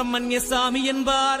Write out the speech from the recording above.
சுப்பிரமணிய சாமி என்பார்.